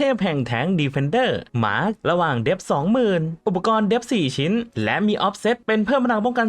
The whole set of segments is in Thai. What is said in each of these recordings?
เทพแห่งแทงดีเฟนเดอร์มาร์กระหว่างเดฟ20,000 อุปกรณ์เดฟ4 ชิ้น และมีออฟเซตเป็นเพิ่มพลังป้องกัน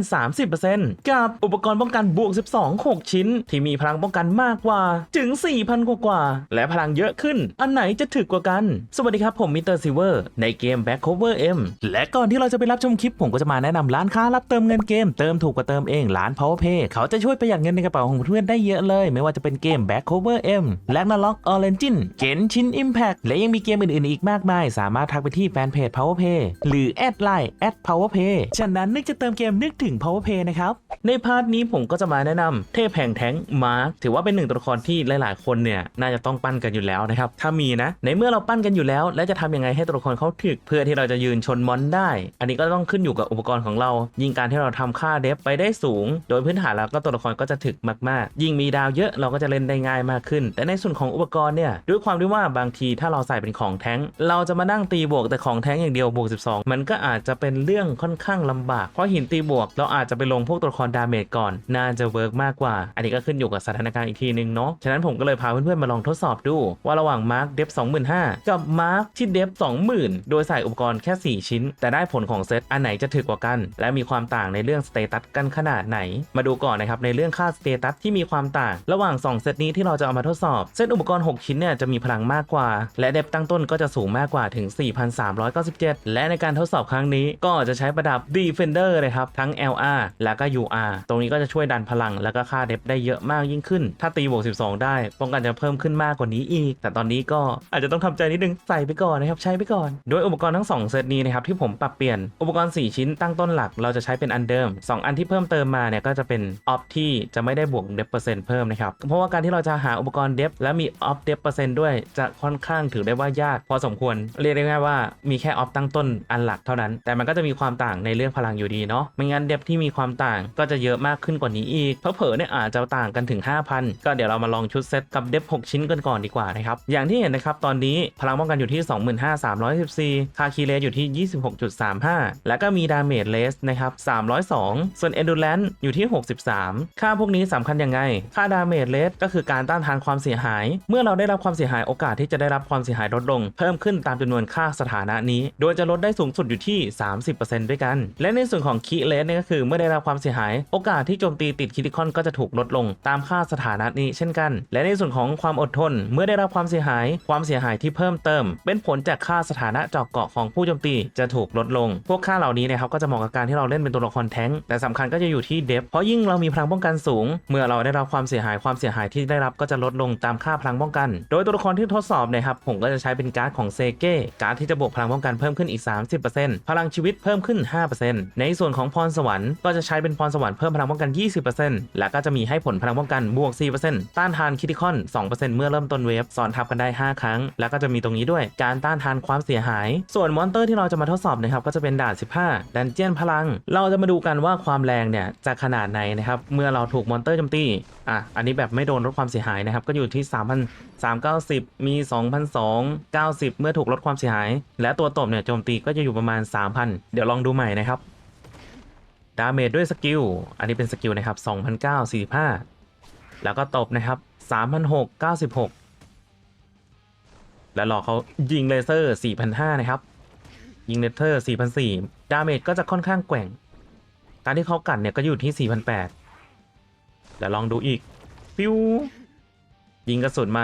30%กับอุปกรณ์ป้องกันบวก 12 6 ชิ้น ที่มีพลังป้องกันมากกว่าถึง 4,000 กว่ากว่า และพลังเยอะขึ้น อันไหนจะถึกกว่ากัน สวัสดีครับผมมิสเตอร์ซิเวอร์ในเกม Back Cover M และก่อนที่เราจะไปรับชมคลิปผมก็จะมาแนะนำร้านค้ารับเติมเงินเกมเติมถูกกว่าเติมเองร้าน PowerPay เขาจะช่วยประหยัดเงินในกระเป๋าของเพื่อนได้เยอะเลย ไม่ว่าจะเป็นเกม Back Cover M และ n a l o g Origin เกนชิน Impact และยังมีเกมอื่นๆอีกมากมาย สามารถทักไปที่แฟนเพจ powerplay หรือแอดไลน์ @PowerPay ฉะนั้นนึกจะเติมเกมนึกถึง powerplay นะครับ ในพาร์ทนี้ผมก็จะมาแนะนำเทพแห่งแท้งมาร์คถือว่าเป็นหนึ่งตัวละครที่หลายๆ คนเนี่ยน่าจะต้องปั้นกันอยู่แล้วนะครับถ้ามีนะ ในเมื่อเราปั้นกันอยู่แล้ว แล้วจะทำยังไงให้ตัวละครเขาถึก เพื่อที่เราจะยืนชนมอนได้ อันนี้ก็ต้องขึ้นอยู่กับอุปกรณ์ของเรา ยิ่งการที่เราทำค่าเดฟไปได้สูง โดยพื้นฐานแล้วก็ตัวละครก็จะถึกมากๆ ยิ่งมีดาวเยอะเราก็จะเล่นได้ง่ายมากขึ้น แต่ในส่วนของอุปกรณ์เนี่ยด้วยความที่ว่าบางทีถ้าเราส่เป็นของแท้ง เราจะมานั่งตีบวกแต่ของแท้งอย่างเดียวบวก 12 มันก็อาจจะเป็นเรื่องค่อนข้างลำบาก เพราะหินตีบวก เราอาจจะไปลงพวกตัวละครดาเมจก่อน น่าจะเวิร์กมากกว่า อันนี้ก็ขึ้นอยู่กับสถานการณ์อีกทีนึงเนาะ ฉะนั้นผมก็เลยพาเพื่อนๆมาลองทดสอบดู ว่าระหว่างมาร์คเดฟ25,000 กับมาร์คที่เดฟ20,000 โดยใส่อุปกรณ์แค่ 4 ชิ้น แต่ได้ผลของเซตอันไหนจะถึกกว่ากัน และมีความต่างในเรื่องสเตตัสกันขนาดไหน มาดูก่อนนะครับในเรื่องค่าสเตตัสที่มีความต่าง ระหว่าง 2 เซตนี้ที่เราจะเอามาทดสอบ เซตอุปกรณ์ 6 ชิ้นเนี่ยจะมีพลังมากกว่า และเดฟตั้งต้นก็จะสูงมากกว่าถึง 4,397 และในการทดสอบครั้งนี้ก็จะใช้ประดับ Defender เลยครับ ทั้ง LR แล้วก็ UR ตรงนี้ก็จะช่วยดันพลัง แล้วก็ค่าเดฟได้เยอะมากยิ่งขึ้น ถ้าตีบวก 12 ได้ ป้องกันจะเพิ่มขึ้นมากกว่านี้อีก แต่ตอนนี้ก็อาจจะต้องทำใจนิดนึงใส่ไปก่อนนะครับ ใช้ไปก่อน โดยอุปกรณ์ทั้ง 2 เซตนี้นะครับที่ผมปรับเปลี่ยนอุปกรณ์ 4 ชิ้นตั้งต้นหลัก เราจะใช้เป็นอันเดิม 2 อันที่เพิ่มเติมมาเนี่ยก็จะเป็นออฟที่จะไม่ได้บวกเดฟเปอร์เซ็นต์เพิ่มนะครับเพราะว่าการที่เราจะหาอุปกรณ์เดฟและมีออฟเดฟเปอร์เซ็นต์ด้วยจะค่อนข้างถือได้ว่ายากพอสมควรเรียกได้ง่ายว่ามีแค่ออฟตั้งต้นอันหลักเท่านั้น แต่มันก็จะมีความต่างในเรื่องพลังอยู่ดีเนาะไม่งั้นเดฟที่มีความต่างก็จะเยอะมากขึ้นกว่านี้อีกเพอๆเผอเนี่ยอาจจะต่างกันถึง 5,000 ก็เดี๋ยวเรามาลองชุดเซตกับเดฟ6ชิ้นกันก่อนดีกว่านะครับอย่างที่เห็นนะครับตอนนี้พลังป้องกันอยู่ที่ 25,314คาคีเลสอยู่ที่ 26.35 แล้วก็มีดาเมจเลสนะครับ302 ส่วน Endurance อยู่ที่ 63 ค่าพวกนี้สำคัญยังไง ค่าดาเมจเลสก็คือการต้านทานความเสียหาย เมื่อเราได้รับความเสียหายโอกาสที่จะได้รับความเสียียหายลดลง เพิ่มขึ้นตามจำนวนค่าสถานะนี้ โดยจะลดได้สูงสุดอยู่ที่ 30%ด้วยกัน และในส่วนของคีเลสเนี่ยก็คือเมื่อได้รับความเสียหาย โอกาสที่โจมตีติดคิติคอนก็จะถูกลดลงตามค่าสถานะนี้เช่นกัน และในส่วนของความอดทน เมื่อได้รับความเสียหาย ความเสียหายที่เพิ่มเติม เป็นผลจากค่าสถานะเจาะเกาะของผู้โจมตีจะถูกลดลง พวกค่าเหล่านี้นะครับก็จะเหมาะกับการที่เราเล่นเป็นตัวละครแท้งแต่สำคัญก็จะอยู่ที่เดฟเพราะยิ่งเรามีพลังป้องกันสูง เมื่อเราได้รับความเสียหายความเสียหายที่ได้รับก็จะลดลงตามค่าพลังป้องกัน โดยตัวละครที่ทดสอบนะครับผมก็จะใช้เป็นการ์ดของเซเก้การ์ดที่จะบวกพลังป้องกันเพิ่มขึ้นอีก 30%พลังชีวิตเพิ่มขึ้น 5%ในส่วนของพรสวรรค์ก็จะใช้เป็นพรสวรรค์เพิ่มพลังป้องกัน 20%และก็จะมีให้ผลพลังป้องกันบวก 4%ต้านทานคิติคอน 2%เมื่อเริ่มต้นเวฟซ้อนทับกันได้ 5 ครั้ง แล้วก็จะมีตรงนี้ด้วยการต้านทานความเสียหาย ส่วนมอนเตอร์ที่เราจะมาทดสอบนะครับก็จะเป็นด่าน 15 ดันเจียนพลัง เราจะมาดูกันว่าความแรงเนี่ยจะขนาดไหนนะครับเมื่อเราถูกมอนเตอร์โจมตีอะอันนี้แบบไม่โดนลดความเสียหายนะครับก็อยู่ที่ 390 มี 2,290 เมื่อถูกลดความเสียหาย และตัวตบเนี่ยโจมตีก็จะอยู่ประมาณ 3,000 เดี๋ยวลองดูใหม่นะครับ ดาเมจด้วยสกิล อันนี้เป็นสกิลนะครับ2,945 แล้วก็ตบนะครับ3,696 แล้วหลอกเขายิงเลเซอร์ 4,500 นะครับ ยิงเลเซอร์4,400ดาเมจก็จะค่อนข้างแกว่ง การที่เขากัดเนี่ยก็อยู่ที่4,800แล้วลองดูอีกฟิว ยิงกระสุนมา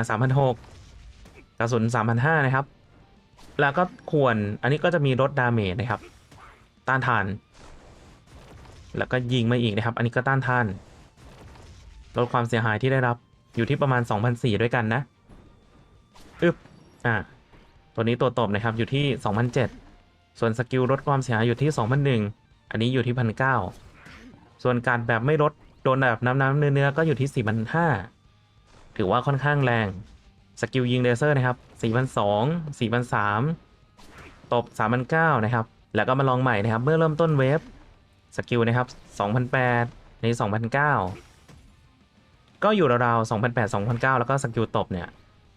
3,600กระสุน3,500นะครับ แล้วก็ควรอันนี้ก็จะมีลดดาเมจนะครับ ต้านทาน แล้วก็ยิงมาอีกนะครับ อันนี้ก็ต้านทาน ลดความเสียหายที่ได้รับอยู่ที่ประมาณ2,400ด้วยกันนะ อึบอะตัวนี้ตัวตบนะครับอยู่ที่2,007ส่วนสกิลลดความเสียหายอยู่ที่2,001อันนี้อยู่ที่1,900ส่วนการแบบไม่ลดโดนแบบน้ำน้ำเนื้อเนื้อก็อยู่ที่4,500 ถือว่าค่อนข้างแรง สกิลยิงเลเซอร์นะครับ4,200 4,300ตบ3,900นะครับ แล้วก็มาลองใหม่นะครับ เมื่อเริ่มต้นเวฟ สกิลนะครับ2,800ใน2,900ก็อยู่ราวๆ2,800 2,900แล้วก็สกิลตบเนี่ย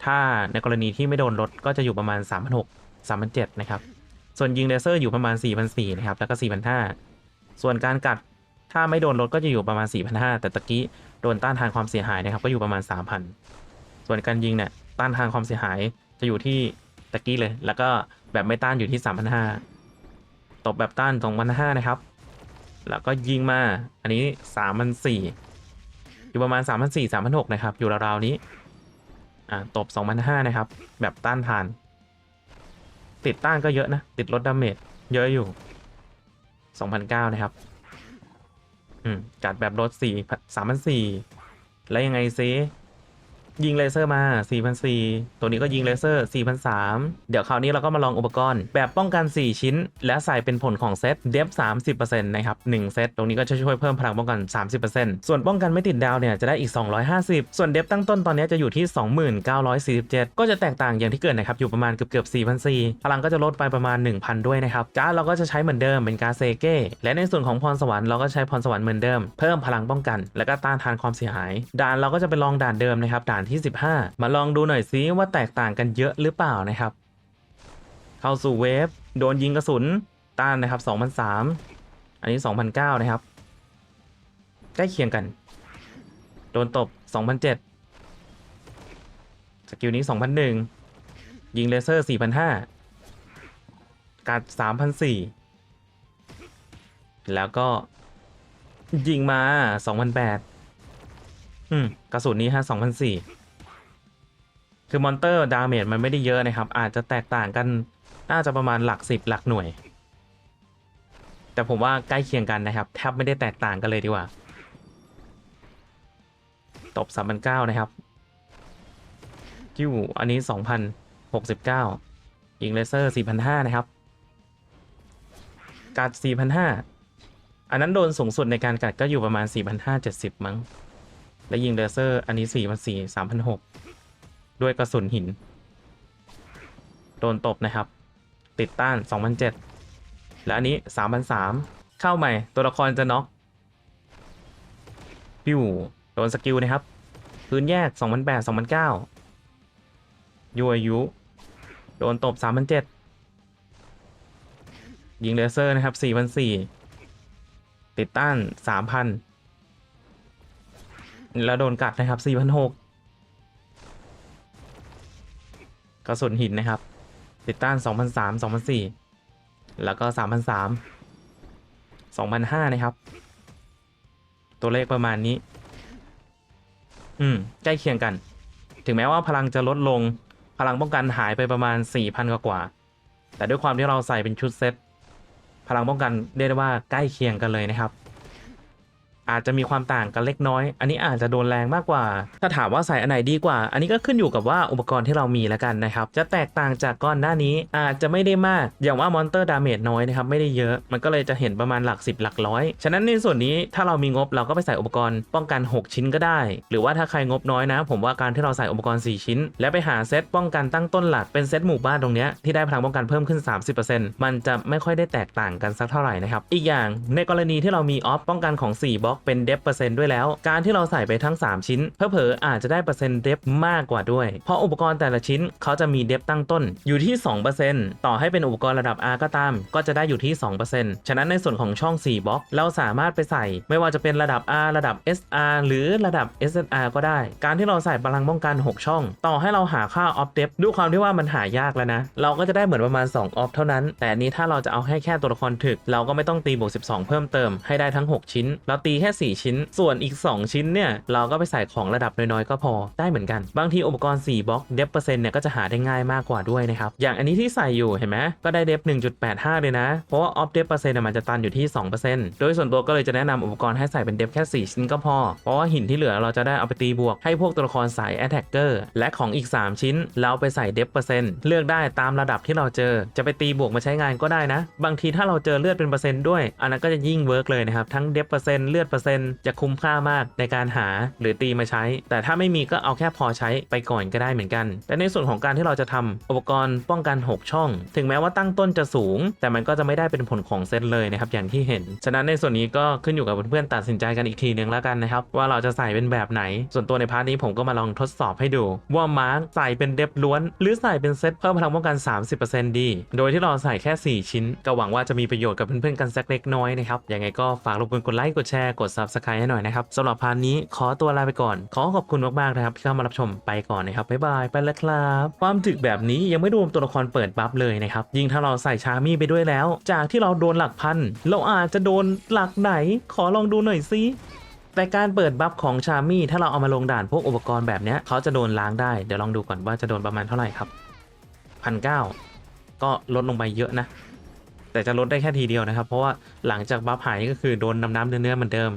ถ้าในกรณีที่ไม่โดนลดก็จะอยู่ประมาณ3,600 3,700นะครับ ส่วนยิงเลเซอร์อยู่ประมาณ4,400นะครับ แล้วก็4,500ส่วนการกัดถ้าไม่โดนลดก็จะอยู่ประมาณ 4,500 แต่ตะกี้ โดนต้านทานความเสียหายนะครับ ก็อยู่ประมาณ 3,000 ส่วนการยิงเนี่ยต้านทานความเสียหายจะอยู่ที่ตะกี้เลย แล้วก็แบบไม่ต้านอยู่ที่ 3,500 ตบแบบต้าน2,500นะครับ แล้วก็ยิงมา อันนี้ 3,400 อยู่ประมาณ 3,400 3,600 นะครับ อยู่ราวๆนี้ อ่า ตบ 2,500 นะครับ แบบต้านทาน ติดต้านก็เยอะนะ ติดลดดาเมจเยอะอยู่ 2,900 นะครับ จัดแบบรถสี่สามพันสี่แล้วยังไงซิ ยิงเลเซอร์มา4,400ตัวนี้ก็ยิงเลเซอร์4,300เดี๋ยวคราวนี้เราก็มาลองอุปกรณ์ แบบป้องกัน 4 ชิ้น และใส่เป็นผลของเซตเดฟ30%นะครับ1เซต ตรงนี้ก็จะช่วยเพิ่มพลังป้องกัน 30%ส่วนป้องกันไม่ติดดาวเนี่ยจะได้อีก 250 ส่วนเดฟตั้งต้นตอนนี้จะอยู่ที่ 2947 ก็จะแตกต่างอย่างที่เกิดนะครับ อยู่ประมาณเกือบเกือบ4,400พลังก็จะลดไปประมาณ 1,000 ด้วยนะครับการ์ดเราก็จะใช้เหมือนเดิมเป็นการเซเก้และในส่วนของพรสวรรค์เราก็ใช้พรสวรรค์เหมือนเดิม เพิ่มพลังป้องกัน และก็ต้านทานความเสียหาย ด่านเราก็จะไปลองด่านเดิมนะครับด่านที่ 15 มาลองดูหน่อยซิว่าแตกต่างกันเยอะหรือเปล่านะครับ เข้าสู่เวฟ โดนยิงกระสุน ต้านนะครับ2,003 อันนี้ 2,009 นะครับ ใกล้เคียงกัน โดนตบ 2,007 สกิลนี้ 2,001 ยิงเลเซอร์4,500การ์ด3,004 แล้วก็ยิงมา 2,008 อืม กระสุนนี้ฮะ2,004 คือมอนเตอร์ดาเมจมันไม่ได้เยอะนะครับ อาจจะแตกต่างกันน่าจะประมาณหลักสิบหลักหน่วย แต่ผมว่าใกล้เคียงกันนะครับ แทบไม่ได้แตกต่างกันเลยดีกว่า ตบ3,009นะครับคิวอันนี้2,069ยิงเลเซอร์4,500นะครับกัด4,500อันนั้นโดนสูงสุดในการกัดก็อยู่ประมาณ 4,570 มั้ง และยิงเลเซอร์อันนี้ 4,400 3,600 ด้วยกระสุนหิน โดนตบนะครับ ติดต้าน 2,007 และอันนี้ 3,003 เข้าใหม่ ตัวละครจะน็อกปิวโดนสกิลนะครับ พื้นแยก 2,008 2,009ยูอายุโดนตบ 3,007 ยิงเลเซอร์นะครับ 4,004 ติดต้าน 3,000 แล้วโดนกัดนะครับ4,600 ระสุนหินนะครับ ติดต้าน 2,003 2,004 แล้วก็ 3,003 2,005 นะครับ ตัวเลขประมาณนี้ อืม ใกล้เคียงกัน ถึงแม้ว่าพลังจะลดลง พลังป้องกันหายไปประมาณ 4,000 กว่ากว่า แต่ด้วยความที่เราใส่เป็นชุดเซต พลังป้องกันเรียกได้ว่าใกล้เคียงกันเลยนะครับ อาจจะมีความต่างกันเล็กน้อย อันนี้อาจจะโดนแรงมากกว่า ถ้าถามว่าใส่อันไหนดีกว่า อันนี้ก็ขึ้นอยู่กับว่าอุปกรณ์ที่เรามีแล้วกันนะครับ จะแตกต่างจากก่อนหน้านี้อาจจะไม่ได้มาก อย่างว่ามอนเตอร์ดาเมจน้อยนะครับ ไม่ได้เยอะ มันก็เลยจะเห็นประมาณหลัก 10 หลักร้อย ฉะนั้นในส่วนนี้ถ้าเรามีงบเราก็ไปใส่อุปกรณ์ป้องกัน 6 ชิ้นก็ได้ หรือว่าถ้าใครงบน้อยนะ ผมว่าการที่เราใส่อุปกรณ์ 4 ชิ้น แล้วไปหาเซตป้องกันตั้งต้นหลักเป็นเซตหมู่บ้านตรงเนี้ยที่ได้พลังป้องกันเพิ่มขึ้น 30%มันจะไม่ค่อยได้แตกต่างกันสักเท่าไหร่นะครับอีกอย่างในกรณีที่เรามีออฟป้องกันของ 4บล็อกเป็นเดฟเปอร์เซ็นต์ด้วยแล้ว การที่เราใส่ไปทั้ง 3 ชิ้นเผอๆอาจจะได้เปอร์เซ็นต์เดฟมากกว่าด้วย เพราะอุปกรณ์แต่ละชิ้นเขาจะมีเดฟตั้งต้นอยู่ที่ 2%ต่อให้เป็นอุปกรณ์ระดับ R ก็ตาม ก็จะได้อยู่ที่ 2%ฉะนั้นในส่วนของช่อง 4บล็อก เราสามารถไปใส่ ไม่ว่าจะเป็นระดับ R ระดับ SR หรือระดับ SNR ก็ได้ การที่เราใส่พลังป้องกัน 6 ช่อง ต่อให้เราหาค่าออฟเดฟด้วยความที่ว่ามันหายากแล้วนะ เราก็จะได้เหมือนประมาณ 2 ออฟเท่านั้น แต่อันนี้ถ้าเราจะเอาให้แค่ตัวละครถึก เราก็ไม่ต้องตีบวก 12 เพิ่มเติมให้ได้ทั้ง 6 ชิ้น เราตีแค่4 ชิ้น ส่วนอีก 2 ชิ้นเนี่ย เราก็ไปใส่ของระดับน้อยๆ ก็พอได้เหมือนกัน บางทีอุปกรณ์ 4บล็อกเดฟเปอร์เซ็นต์เนี่ยก็จะหาได้ง่ายมากกว่าด้วยนะครับ อย่างอันนี้ที่ใส่อยู่เห็นไหมก็ได้เดฟ1.85 เลยนะ เพราะว่าออฟเดฟเปอร์เซ็นต์มันจะตันอยู่ที่ 2%โดยส่วนตัวก็เลยจะแนะนำอุปกรณ์ให้ใส่เป็นเดฟแค่ 4 ชิ้นก็พอ เพราะว่าหินที่เหลือเราจะได้เอาไปตีบวกให้พวกตัวละครสายแอตแทกเกอร์และของอีก 3 ชิ้น เราไปใส่เดฟเปอร์เซ็นต์เลือกได้ตามระดับที่เราเจอ จะไปตีบวกมาใช้งานก็ได้นะ บางทีถ้าเราเจอเลือดเป็นเปอร์เซ็นต์ด้วย อันนั้นก็จะยิ่งเวิร์กเลยนะครับทั้งเดฟเปอร์เซ็นต์เลือดเปอร์เซ็นต์จะคุ้มค่ามากในการหาหรือตีมาใช้ แต่ถ้าไม่มีก็เอาแค่พอใช้ไปก่อนก็ได้เหมือนกัน แต่ในส่วนของการที่เราจะทำอุปกรณ์ป้องกัน 6 ช่อง ถึงแม้ว่าตั้งต้นจะสูง แต่มันก็จะไม่ได้เป็นผลของเซตเลยนะครับอย่างที่เห็น ฉะนั้นในส่วนนี้ก็ขึ้นอยู่กับเพื่อนๆตัดสินใจกันอีกทีนึงแล้วกันนะครับว่าเราจะใส่เป็นแบบไหน ส่วนตัวในพาร์ทนี้ผมก็มาลองทดสอบให้ดู ว่ามาร์กใส่เป็นเดฟล้วน หรือใส่เป็นเซตเพิ่มพลังป้องกัน 30%ดี โดยที่เราใส่แค่ 4 ชิ้น ก็หวังว่าจะมีประโยชน์กับเพื่อนๆกันสักเล็กน้อยนะครับยังไงก็ฝากรบกวนกดไลค์กดแชร์กด subscribe ให้หน่อยนะครับสำหรับพาร์ทนี้ขอตัวลาไปก่อน ขอขอบคุณมากๆนะครับที่เข้ามารับชมไปก่อนนะครับบ๊ายบายไปแล้วครับ ความถึกแบบนี้ยังไม่รวมตัวละครเปิดบัฟเลยนะครับยิ่งถ้าเราใส่ชามี่ไปด้วยแล้ว จากที่เราโดนหลักพันเราอาจจะโดนหลักไหน ขอลองดูหน่อยสิแต่การเปิดบัฟของชามี่ถ้าเราเอามาลงด่านพวกอุปกรณ์แบบนี้เขาจะโดนล้างได้เดี๋ยวลองดูก่อนว่าจะโดนประมาณเท่าไหร่ครับพันเก้าก็ลดลงไปเยอะนะ แต่จะลดได้แค่ทีเดียวนะครับ เพราะว่าหลังจากบัฟหายก็คือโดนน้ำน้ำๆเนื้อเหมือนเดิม